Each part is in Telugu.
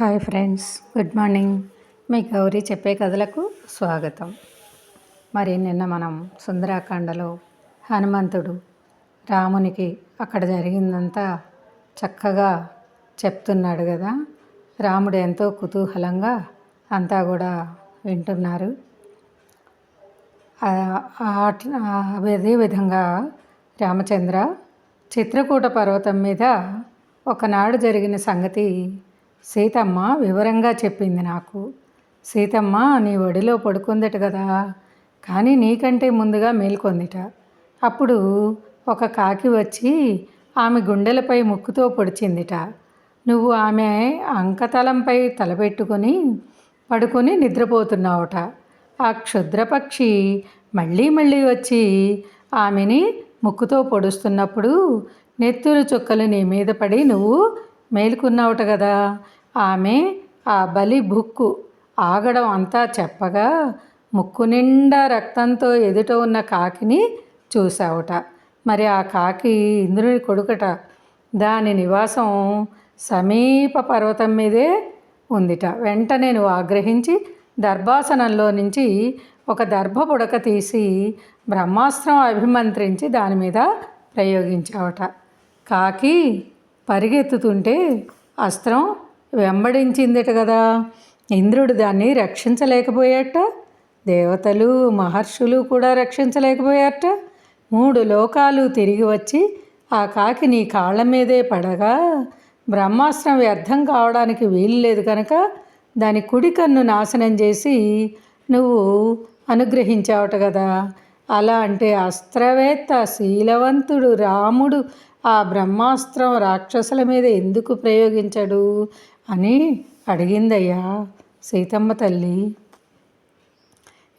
Hi friends good morning. మీ గౌరీ చెప్పే కథలకు స్వాగతం. మరి నిన్న మనం సుందరాకాండలో హనుమంతుడు రామునికి అక్కడ జరిగిందంతా చక్కగా చెప్తున్నాడు కదా. రాముడు ఎంతో కుతూహలంగా అంతా కూడా వింటున్నారు. అదేవిధంగా రామచంద్ర చిత్రకూట పర్వతం మీద ఒకనాడు జరిగిన సంగతి సీతమ్మ వివరంగా చెప్పింది నాకు. సీతమ్మ నీ ఒడిలో పడుకుందట కదా కానీ నీకంటే ముందుగా మేల్కొందిట. అప్పుడు ఒక కాకి వచ్చి ఆమె గుండెలపై ముక్కుతో పొడిచిందిట. నువ్వు ఆమె అంకతలంపై తలపెట్టుకొని పడుకొని నిద్రపోతున్నావుట. ఆ క్షుద్రపక్షి మళ్ళీ మళ్ళీ వచ్చి ఆమెని ముక్కుతో పొడుస్తున్నప్పుడు నెత్తురు చుక్కలు నీ మీద పడి నువ్వు మేలుకున్నావుట కదా ఆమె ఆ బలి బుక్కు. ఆగడం అంతా చెప్పగా ముక్కు నిండా రక్తంతో ఎదుట ఉన్న కాకిని చూసావుట మరి ఆ కాకి ఇంద్రుని కొడుకట. దాని నివాసం సమీప పర్వతం మీదే ఉందిట. వెంట నేను ఆగ్రహించి దర్భాసనంలో నుంచి ఒక దర్భ పుడక తీసి బ్రహ్మాస్త్రం అభిమంత్రించి దాని మీద ప్రయోగించావట. కాకి పరిగెత్తుతుంటే అస్త్రం వెంబడించిందిట కదా. ఇంద్రుడు దాన్ని రక్షించలేకపోయాట. దేవతలు మహర్షులు కూడా రక్షించలేకపోయారట. మూడు లోకాలు తిరిగి వచ్చి ఆ కాకి నీ కాళ్ళ మీదే పడగా బ్రహ్మాస్త్రం వ్యర్థం కావడానికి వీలు లేదు కనుక దాని కుడి కన్ను నాశనం చేసి నువ్వు అనుగ్రహించావట కదా. అలా అంటే అస్త్రవేత్త శీలవంతుడు రాముడు ఆ బ్రహ్మాస్త్రం రాక్షసుల మీద ఎందుకు ప్రయోగించడు? అని అడిగిందయ్యా సీతమ్మ తల్లి.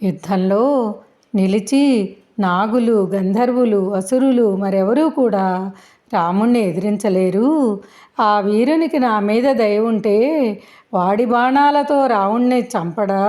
యుద్ధంలో నిలిచి నాగులు గంధర్వులు అసురులు మరెవరూ కూడా రాముణ్ణి ఎదిరించలేరు. ఆ వీరునికి నా మీద దయ ఉంటే వాడి బాణాలతో రావుణ్ణి చంపడా?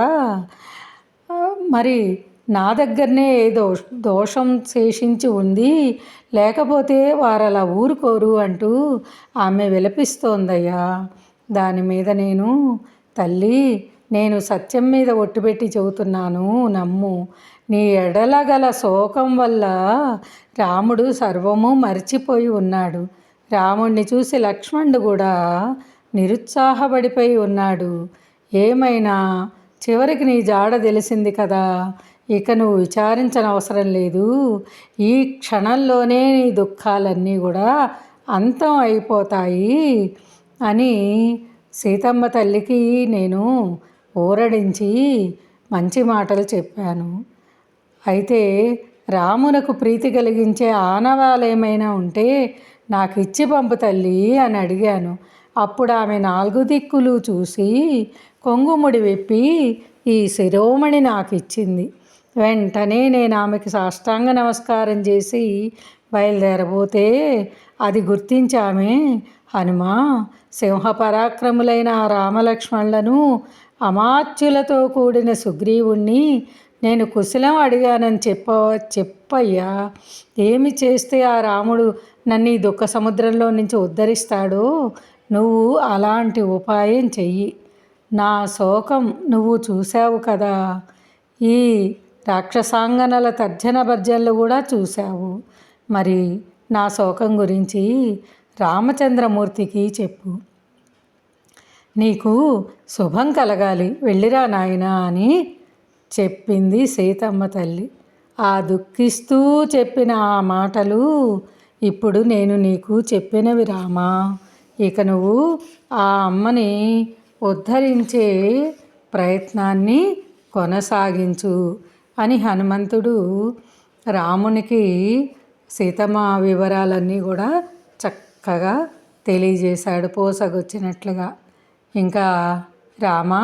మరి నా దగ్గరనే ఏదో దోషం శేషించి ఉంది లేకపోతే వారలా ఊరుకోరు అంటూ ఆమె విలపిస్తోందయ్యా. దాని మీద నేను తల్లి నేను సత్యం మీద ఒట్టుపెట్టి చెబుతున్నాను నమ్ము. నీ ఎడల గల శోకం వల్ల రాముడు సర్వము మర్చిపోయి ఉన్నాడు. రాముణ్ణి చూసి లక్ష్మణుడు కూడా నిరుత్సాహపడిపోయి ఉన్నాడు. ఏమైనా? చివరికి నీ జాడ తెలిసింది కదా. ఇక నువ్వు విచారించనవసరం లేదు. ఈ క్షణంలోనే నీ దుఃఖాలన్నీ కూడా అంతం అయిపోతాయి అని సీతమ్మ తల్లికి నేను ఊరడించి మంచి మాటలు చెప్పాను. అయితే రామునకు ప్రీతి కలిగించే ఆనవాలు ఏమైనా ఉంటే నాకు ఇచ్చి పంపు తల్లి అని అడిగాను. అప్పుడు ఆమె నాలుగు దిక్కులు చూసి కొంగుముడి విప్పి ఈ శిరోమణి నాకు ఇచ్చింది వెంటనే నేను ఆమెకి సాష్టాంగ నమస్కారం చేసి బయలుదేరబోతే అది గుర్తించామే. హనుమా సింహపరాక్రములైన రామలక్ష్మణులను అమాత్యులతో కూడిన సుగ్రీవుణ్ణి నేను కుశలం అడిగానని చెప్ప చెప్పయ్యా. ఏమి చేస్తే ఆ రాముడు నన్ను ఈ దుఃఖ సముద్రంలో నుంచి ఉద్ధరిస్తాడో నువ్వు అలాంటి ఉపాయం చెయ్యి. నా శోకం నువ్వు చూసావు కదా. ఈ రాక్షసాంగనల తర్జన భర్జనలు కూడా చూశావు. మరి నా శోకం గురించి రామచంద్రమూర్తికి చెప్పు. నీకు శుభం కలగాలి వెళ్ళిరా నాయనా అని చెప్పింది సీతమ్మ తల్లి. ఆ దుఃఖిస్తూ చెప్పిన ఆ మాటలు ఇప్పుడు నేను నీకు చెప్పినవి రామా. ఇక నువ్వు ఆ అమ్మని ఉద్ధరించే ప్రయత్నాన్ని కొనసాగించు. అని హనుమంతుడు రామునికి సీతమ్మ వివరాలన్నీ కూడా చక్కగా తెలియజేశాడు పోసగొచ్చినట్లుగా. ఇంకా రామా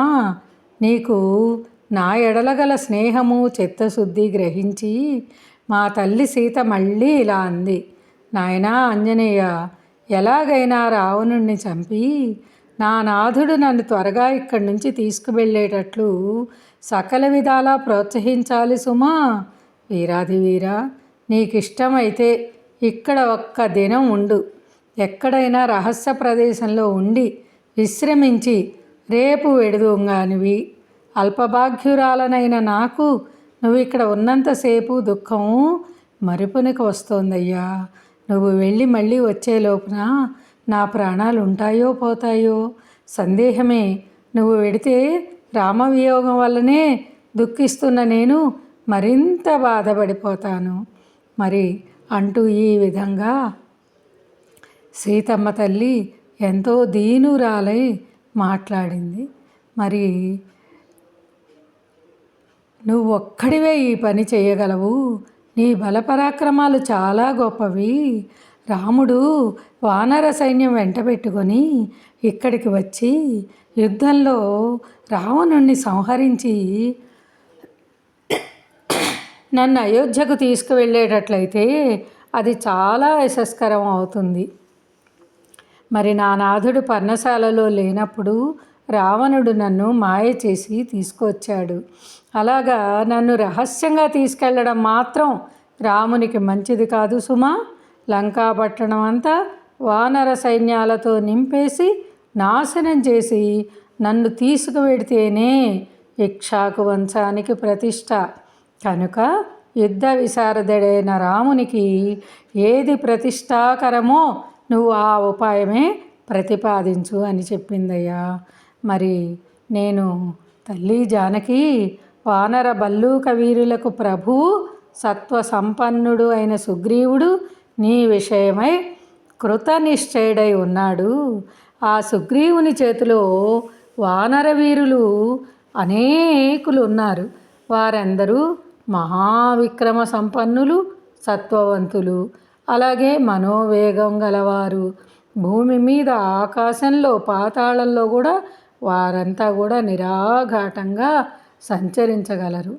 నీకు నా ఎడలగల స్నేహము చిత్తశుద్ధి గ్రహించి మా తల్లి సీత మళ్ళీ ఇలా అంది. నాయనా ఆంజనేయ ఎలాగైనా రావణుణ్ణి చంపి నా నాథుడు నన్ను త్వరగా ఇక్కడి నుంచి తీసుకువెళ్ళేటట్లు సకల విధాలా ప్రోత్సహించాలి సుమా. వీరాది వీరా నీకిష్టమైతే ఇక్కడ ఒక్క దినం ఉండు. ఎక్కడైనా రహస్య ప్రదేశంలో ఉండి విశ్రమించి రేపు వెడుదుంగానివి. అల్పభాగ్యురాలనైన నాకు నువ్వు ఇక్కడ ఉన్నంతసేపు దుఃఖం మరుపునికి వస్తోందయ్యా. నువ్వు వెళ్ళి మళ్ళీ వచ్చే లోపున? నా ప్రాణాలు ఉంటాయో పోతాయో? సందేహమే. నువ్వు వెడితే రామవియోగం వల్లనే దుఃఖిస్తున్న నేను మరింత బాధపడిపోతాను. మరి అంటూ ఈ విధంగా సీతమ్మ తల్లి ఎంతో దీనురాలై మాట్లాడింది. మరి నువ్వు ఒక్కడివే ఈ పని చేయగలవు. నీ బలపరాక్రమాలు చాలా గొప్పవి. రాముడు వానర సైన్యం వెంట పెట్టుకొని ఇక్కడికి వచ్చి యుద్ధంలో రావణుణ్ణి సంహరించి నన్ను అయోధ్యకు తీసుకువెళ్ళేటట్లయితే అది చాలా యశస్కరం అవుతుంది. మరి నా నాథుడు పర్ణశాలలో లేనప్పుడు రావణుడు నన్ను మాయ చేసి తీసుకొచ్చాడు అలాగా నన్ను రహస్యంగా తీసుకెళ్ళడం మాత్రం రామునికి మంచిది కాదు సుమా. లంకాపట్టణం అంతా వానర సైన్యాలతో నింపేసి నాశనం చేసి నన్ను తీసుకువెడితేనే ఇక్షాకు వంశానికి ప్రతిష్ట. కనుక యుద్ధ విశారదుడైన రామునికి ఏది ప్రతిష్టాకరమో నువ్వు ఆ ఉపాయమే ప్రతిపాదించు అని చెప్పిందయ్యా. మరి నేను తల్లి జానకి వానర బల్లూక వీరులకు ప్రభు సత్వ సంపన్నుడు అయిన సుగ్రీవుడు నీ విషయమై కృతనిశ్చయుడై ఉన్నాడు. ఆ సుగ్రీవుని చేతిలో వానరవీరులు అనేకులు ఉన్నారు వారందరూ మహావిక్రమ సంపన్నులు సత్వవంతులు. అలాగే మనోవేగం గలవారు. భూమి మీద ఆకాశంలో పాతాళంలో కూడా వారంతా కూడా నిరాఘాటంగా సంచరించగలరు.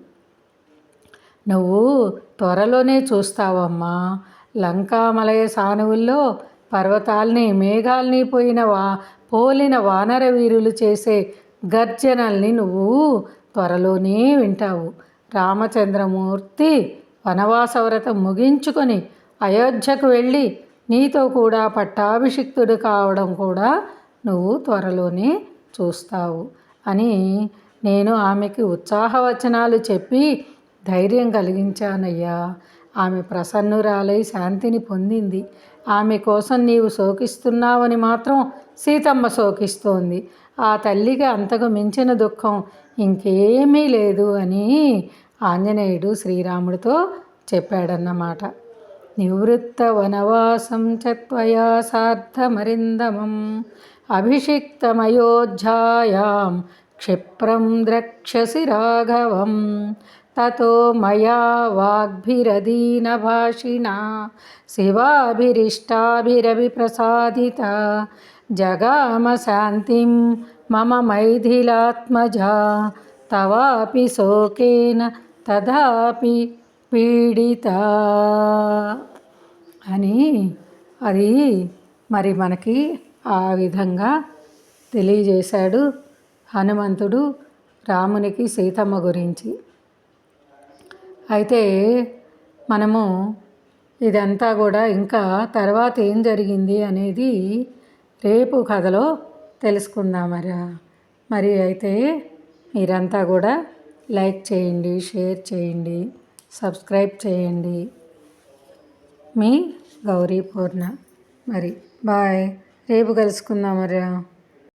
నువ్వు త్వరలోనే చూస్తావమ్మా. లంకామలయ సానువుల్లో పర్వతాల్ని మేఘాల్ని పోయిన వా పోలిన వానర వీరులు చేసే గర్జనల్ని నువ్వు త్వరలోనే వింటావు. రామచంద్రమూర్తి వనవాస వ్రతం ముగించుకొని అయోధ్యకు వెళ్ళి నీతో కూడా పట్టాభిషిక్తుడు కావడం కూడా నువ్వు త్వరలోనే చూస్తావు అని నేను ఆమెకి ఉత్సాహవచనాలు చెప్పి ధైర్యం కలిగించానయ్యా. ఆమె ప్రసన్నురాలై శాంతిని పొందింది. ఆమె కోసం నీవు శోకిస్తున్నావని మాత్రం సీతమ్మ శోకిస్తోంది. ఆ తల్లికి అంతకు మించిన దుఃఖం ఇంకేమీ లేదు అని ఆంజనేయుడు శ్రీరాముడితో చెప్పాడన్నమాట. నివృత్త వనవాసం చత్వయా సార్థమరిందమం అభిషిక్తమయోధ్యాయాం క్షిప్రం ద్రక్షసి రాఘవం తతో మయా వాగ్భిరదీనభాషిణా శివాభిరిష్టాభిరవిప్రసాదిత జగామ శాంతిం మమ మైథిలాత్మజా తవాపి శోకేన తదాపి పీడిత. అని అది మరి మనకి ఆ విధంగా తెలియజేశాడు హనుమంతుడు రామునికి సీతమ్మ గురించి. అయితే మనము ఇదంతా కూడా ఇంకా తర్వాత ఏం జరిగింది అనేది రేపు కథలో తెలుసుకుందాం మరి అయితే మీరంతా కూడా లైక్ చేయండి షేర్ చేయండి సబ్స్క్రైబ్ చేయండి. మీ గౌరీ పూర్ణ. మరి బాయ్. రేపు కలుసుకుందాం మరి